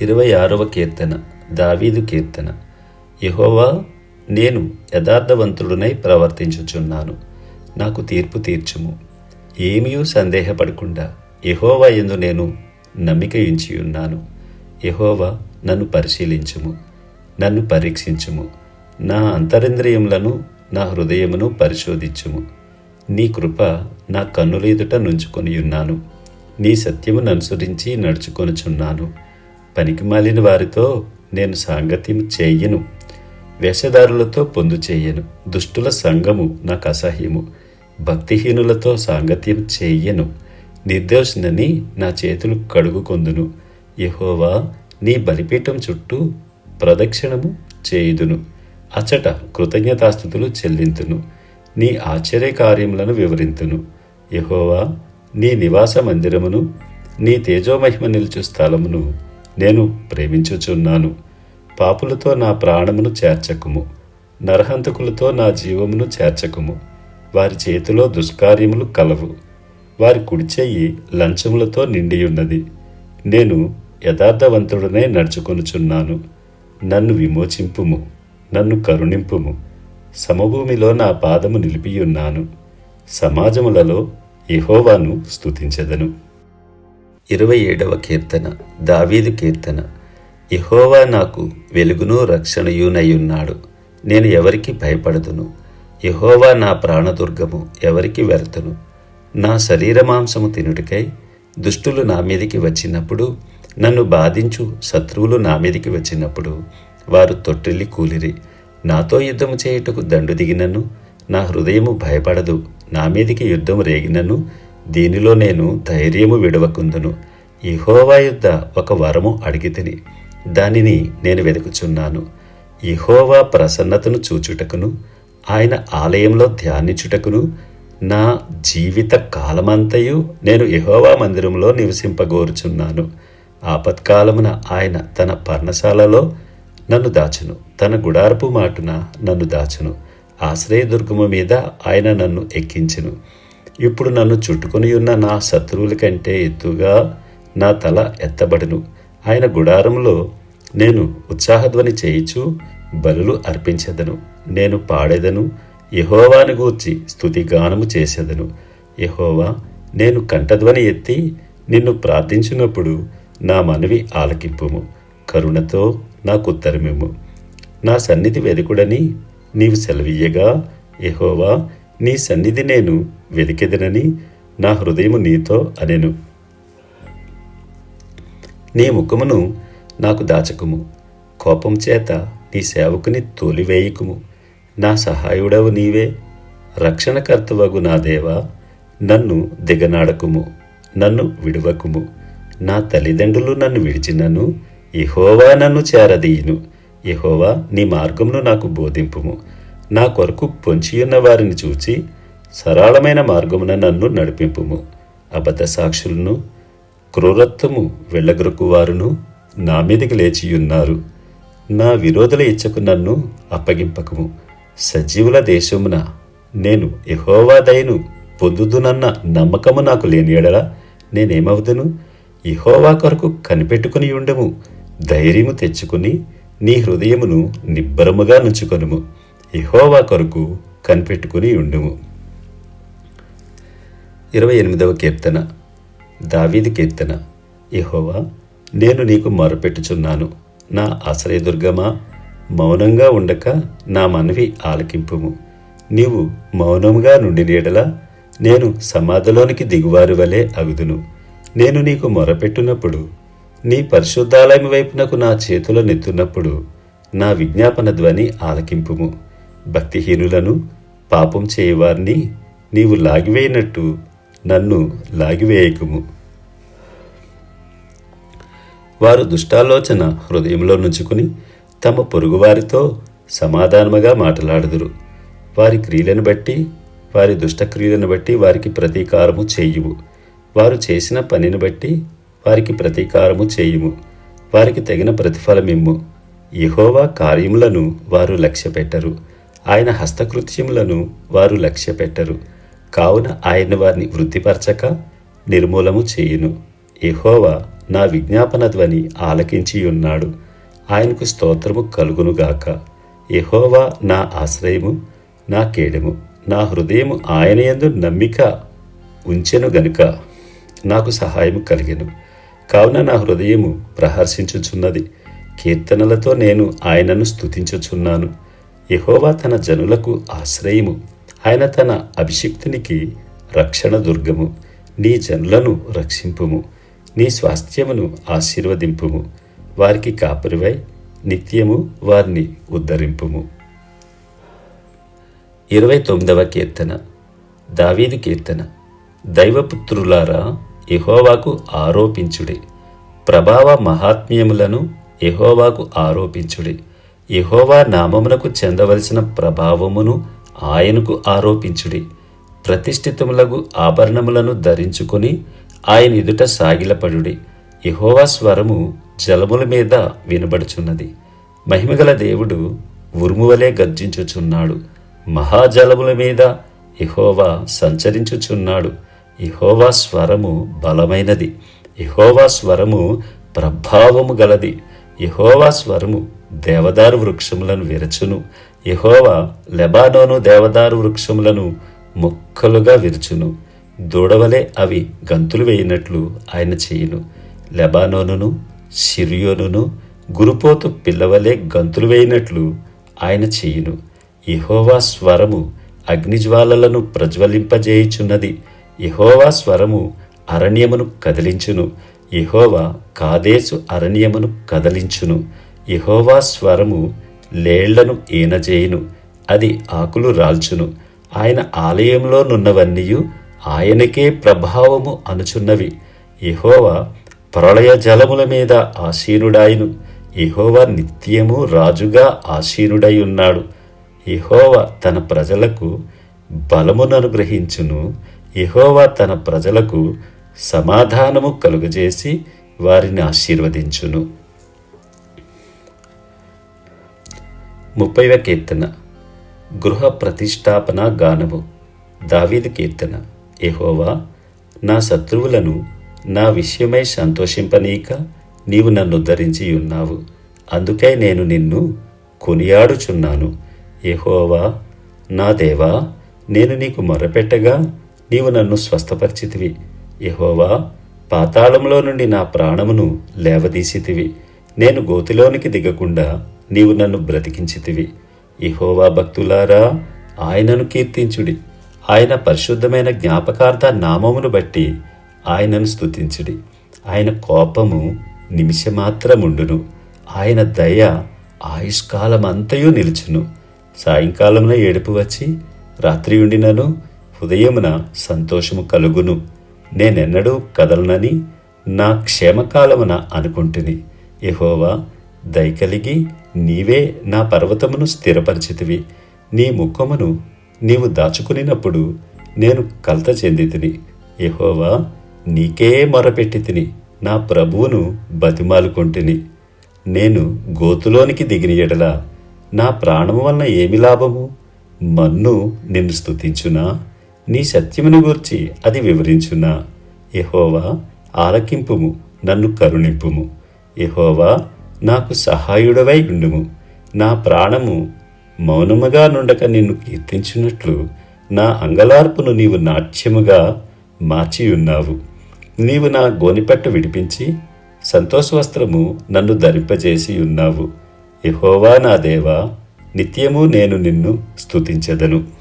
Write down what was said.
ఇరవై ఆరవ కీర్తన దావీదు కీర్తన. యహోవా నేను యథార్థవంతుడునై ప్రవర్తించుచున్నాను. నాకు తీర్పు తీర్చుము. ఏమీయూ సందేహపడకుండా యహోవా ఎందు నేను నమ్మిక ఉంచి ఉన్నాను యహోవా నన్ను పరిశీలించుము నన్ను పరీక్షించుము. నా అంతరింద్రియములను నా హృదయమును పరిశోధించుము. నీ కృప నా కన్నులేదుట నుంచుకొని ఉన్నాను నీ సత్యమును అనుసరించి నడుచుకొనుచున్నాను. పనికి మాలిన వారితో నేను సాంగత్యం చేయను. వేషధారులతో పొందు చేయను. దుష్టుల సంగము నాకు అసహ్యము. భక్తిహీనులతో సాంగత్యం చేయను. నిర్దోషినని నా చేతులు కడుగుకొందును. యహోవా నీ బలిపీఠం చుట్టూ ప్రదక్షిణము చేయుదును. అచట కృతజ్ఞతాస్థుతులు చెల్లింతును. నీ ఆశ్చర్య కార్యములను వివరింతును. యహోవా నీ నివాస మందిరమును నీ తేజోమహిమ నిలుచు స్థలమును నేను ప్రేమించుచున్నాను. పాపులతో నా ప్రాణమును చేర్చకుము. నరహంతకులతో నా జీవమును చేర్చకుము. వారి చేతిలో దుష్కార్యములు కలవు. వారి కుడిచెయ్యి లంచములతో నిండియున్నది. నేను యథార్థవంతుడనే నడుచుకొనుచున్నాను. నన్ను విమోచింపుము. నన్ను కరుణింపుము. సమభూమిలో నా పాదము నిలిపియున్నాను. సమాజములలో యెహోవాను స్తుతించెదను. ఇరవై ఏడవ కీర్తన దావీదు కీర్తన. ఇహోవా నాకు వెలుగును రక్షణయునయ్యున్నాడు నేను ఎవరికి భయపడదును? యెహోవా నా ప్రాణదుర్గము ఎవరికి వెరతును? నా శరీరమాంసము తినుటికై దుష్టులు నా మీదికి వచ్చినప్పుడు నన్ను బాధించు శత్రువులు నా మీదికి వచ్చినప్పుడు వారు తొట్టిల్లి కూలిరి. నాతో యుద్ధము చేయుటకు దండు దిగినను నా హృదయము భయపడదు. నా మీదికి యుద్ధము రేగినను దీనిలో నేను ధైర్యము విడవకుందును. ఇహోవా యుద్ధ ఒక వరము అడిగితిని దానిని నేను వెతుకుచున్నాను ఇహోవా ప్రసన్నతను చూచుటకును ఆయన ఆలయంలో ధ్యానించుటకును నా జీవిత కాలమంతయు నేను ఇహోవా మందిరంలో నివసింపగోరుచున్నాను. ఆపత్కాలమున ఆయన తన పర్ణశాలలో నన్ను దాచును. తన గుడారపు మాటున నన్ను దాచును. ఆశ్రయదుర్గము మీద ఆయన నన్ను ఎక్కించును. ఇప్పుడు నన్ను చుట్టుకొని ఉన్న నా శత్రువుల కంటే ఎత్తుగా నా తల ఎత్తబడును. ఆయన గుడారంలో నేను ఉత్సాహధ్వని చేయిచు బలులు అర్పించెదను. నేను పాడేదను యహోవాని గూర్చి స్థుతిగానము చేసేదను. యహోవా నేను కంఠధ్వని ఎత్తి నిన్ను ప్రార్థించినప్పుడు నా మనవి ఆలకింపుము. కరుణతో నాకు ఉత్తరమేము నా సన్నిధి వెదుకుడని నీవు సెలవీయగా యహోవా నీ సన్నిధి నేను వెదికెదనని నా హృదయము నీతో అనెను. నీ ముఖమును నాకు దాచకుము. కోపం చేత నీ సేవకుని తోలివేయకుము. నా సహాయుడవు నీవే. రక్షణకర్తవగు నా దేవా నన్ను దిగనాడకుము నన్ను విడువకుము. నా తల్లిదండ్రులు నన్ను విడిచినను ఇహోవా నన్ను చేరదీయును. ఇహోవా నీ మార్గమును నాకు బోధింపుము. నా కొరకు పొంచియున్న వారిని చూచి సరళమైన మార్గమున నన్ను నడిపింపుము. అబద్ధ సాక్షులను క్రూరత్వము వెళ్ళగొరకు వారును నా మీదకి లేచియున్నారు. నా విరోధుల ఇచ్చకు నన్ను అప్పగింపకము. సజీవుల దేశమున నేను యహోవాదయను పొందుదునన్న నమ్మకము నాకు లేని ఎడల నేనేమవుదును? యహోవా కొరకు కనిపెట్టుకుని ఉండము. ధైర్యము తెచ్చుకుని నీ హృదయమును నిబ్బరముగా నుంచుకొనుము. యహోవా కొరకు కనిపెట్టుకుని ఉండుము. ఇరవై ఎనిమిదవ కీర్తన. దావీది కీర్తన. యహోవా నేను నీకు మొరపెట్టుచున్నాను. నా ఆశ్రయదుర్గమా మౌనంగా ఉండక నా మనవి ఆలకింపుము. నీవు మౌనముగా నుండి నీడలా నేను సమాధిలోనికి దిగువారి వలె అగుదును. నేను నీకు మొరపెట్టునప్పుడు నీ పరిశుద్ధాలయం వైపునకు నా చేతుల నెత్తున్నప్పుడు నా విజ్ఞాపన ధ్వని ఆలకింపుము. భక్తిహీనులను పాపం చేయవారిని నీవు లాగివేయినట్టు నన్ను లాగివేయకుము. వారు దుష్టాలోచన హృదయంలో నుంచుకుని తమ పొరుగువారితో సమాధానముగా మాట్లాడుదురు. వారి క్రియలను బట్టి వారి దుష్టక్రియలను బట్టి వారికి ప్రతీకారము చేయుము. వారు చేసిన పనిని బట్టి వారికి ప్రతీకారము చేయుము. వారికి తగిన ప్రతిఫలమిమ్ము. యహోవా కార్యములను వారు లక్ష్యపెట్టరు. ఆయన హస్తకృత్యములను వారు లక్ష్యపెట్టరు. కావున ఆయన వారిని వృద్ధిపరచక నిర్మూలము చేయును. ఎహోవా నా విజ్ఞాపన ధ్వని ఆలకించి ఉన్నాడు ఆయనకు స్తోత్రము కలుగునుగాక ఎహోవా నా ఆశ్రయము నా కేడము నా హృదయము ఆయన యందు నమ్మిక ఉంచెను గనుక నాకు సహాయము కలిగెను. కావున నా హృదయము ప్రహర్షించుచున్నది. కీర్తనలతో నేను ఆయనను స్తుతించుచున్నాను. ఎహోవా తన జనులకు ఆశ్రయము ఆయన తన అభిషిక్తునికి రక్షణ దుర్గము నీ జనులను రక్షింపుము నీ స్వాస్థ్యమును ఆశీర్వదింపుము వారికి కాపురివై నిత్యము వారిని ఉద్ధరింపుము. ఇరవై తొమ్మిదవ కీర్తన దావీదు కీర్తన. దైవపుత్రులారా ఎహోవాకు ఆరోపించుడి. ప్రభావ మహాత్మ్యములను ఎహోవాకు ఆరోపించుడి. ఎహోవా నామమునకు చెందవలసిన ప్రభావమును ఆయనకు ఆరోపించుడి. ప్రతిష్ఠితములగు ఆభరణములను ధరించుకొని ఆయన ఎదుట సాగిలపడుడి. యహోవా స్వరము జలముల మీద వినబడుచున్నది. మహిమగల దేవుడు ఉరుమువలే గర్జించుచున్నాడు. మహాజలముల మీద ఇహోవా సంచరించుచున్నాడు. ఇహోవా స్వరము బలమైనది. ఇహోవా స్వరము ప్రభావము గలది. ఇహోవా స్వరము దేవదారు వృక్షములను విరచును. ఇహోవా లెబానోను దేవదారు వృక్షములను మొక్కలుగా విరుచును. దూడవలే అవి గంతులు వేయినట్లు ఆయన చేయును. లెబానోనును సిరియోనును గురుపోతు పిల్లవలే గంతులు వేయినట్లు ఆయన చేయును. ఇహోవా స్వరము అగ్నిజ్వాలలను ప్రజ్వలింపజేయుచున్నది. ఇహోవా స్వరము అరణ్యమును కదిలించును. ఇహోవా కాదేశు అరణ్యమును కదలించును. ఇహోవా స్వరము లేళ్ళను ఈనజేయును అది ఆకులు రాల్చును. ఆయన ఆలయంలో నున్నవన్నీయు ఆయనకే ప్రభావము అనుచున్నవి. ఇహోవా ప్రళయ జలముల మీద ఆసీనుడాయను. ఇహోవా నిత్యము రాజుగా ఆసీనుడై ఉన్నాడు యెహోవా తన ప్రజలకు బలమును అనుగ్రహించును యెహోవా తన ప్రజలకు సమాధానము కలుగజేసి వారిని ఆశీర్వదించును. ముప్పైవ కీర్తన. గృహ ప్రతిష్టాపన గానము. దావీదు కీర్తన. ఎహోవా నా శత్రువులను నా విషయమై సంతోషింపనీక నీవు నన్ను ధరించి ఉన్నావు. అందుకే నేను నిన్ను కొనియాడుచున్నాను. ఎహోవా నా దేవా నేను నీకు మొరపెట్టగా నీవు నన్ను స్వస్థపరిచితివి. ఎహోవా పాతాళంలో నుండి నా ప్రాణమును లేవదీసితివి. నేను గోతిలోనికి దిగకుండా నీవు నన్ను బ్రతికించితివి. ఇహోవా భక్తులారా ఆయనను కీర్తించుడి. ఆయన పరిశుద్ధమైన జ్ఞాపకార్థ నామమును బట్టి ఆయనను స్తుతించుడి. ఆయన కోపము నిమిషమాత్రముండును. ఆయన దయ ఆయుష్కాలమంతయు నిలుచును. సాయంకాలమున ఏడుపు వచ్చి రాత్రి ఉండినను ఉదయమున సంతోషము కలుగును. నేనెన్నడూ కదలనని నా క్షేమకాలమున అనుకుంటుని. యహోవా దయకలిగి నీవే నా పర్వతమును స్థిరపరిచితివి. నీ ముఖమును నీవు దాచుకునినప్పుడు నేను కలత చెందితిని. యహోవా నీకే మొరపెట్టి తిని నా ప్రభువును బతిమాలుకొంటిని. నేను గోతులోనికి దిగిన ఎడల నా ప్రాణము వలన ఏమి లాభము? మన్ను నిన్ను స్తుతించునా? నీ సత్యమును గూర్చి అది వివరించునా? యహోవా ఆలకింపుము నన్ను కరుణింపుము. యహోవా నాకు సహాయుడవై ఉండుము. నా ప్రాణము మౌనముగా నుండక నిన్ను కీర్తించినట్లు నా అంగలార్పును నీవు నాట్యముగా మార్చియున్నావు. నీవు నా గోనిపట్టు విడిపించి సంతోష వస్త్రము నన్ను ధరింపజేసి ఉన్నావు యెహోవా నా దేవా నిత్యము నేను నిన్ను స్తుతించెదను.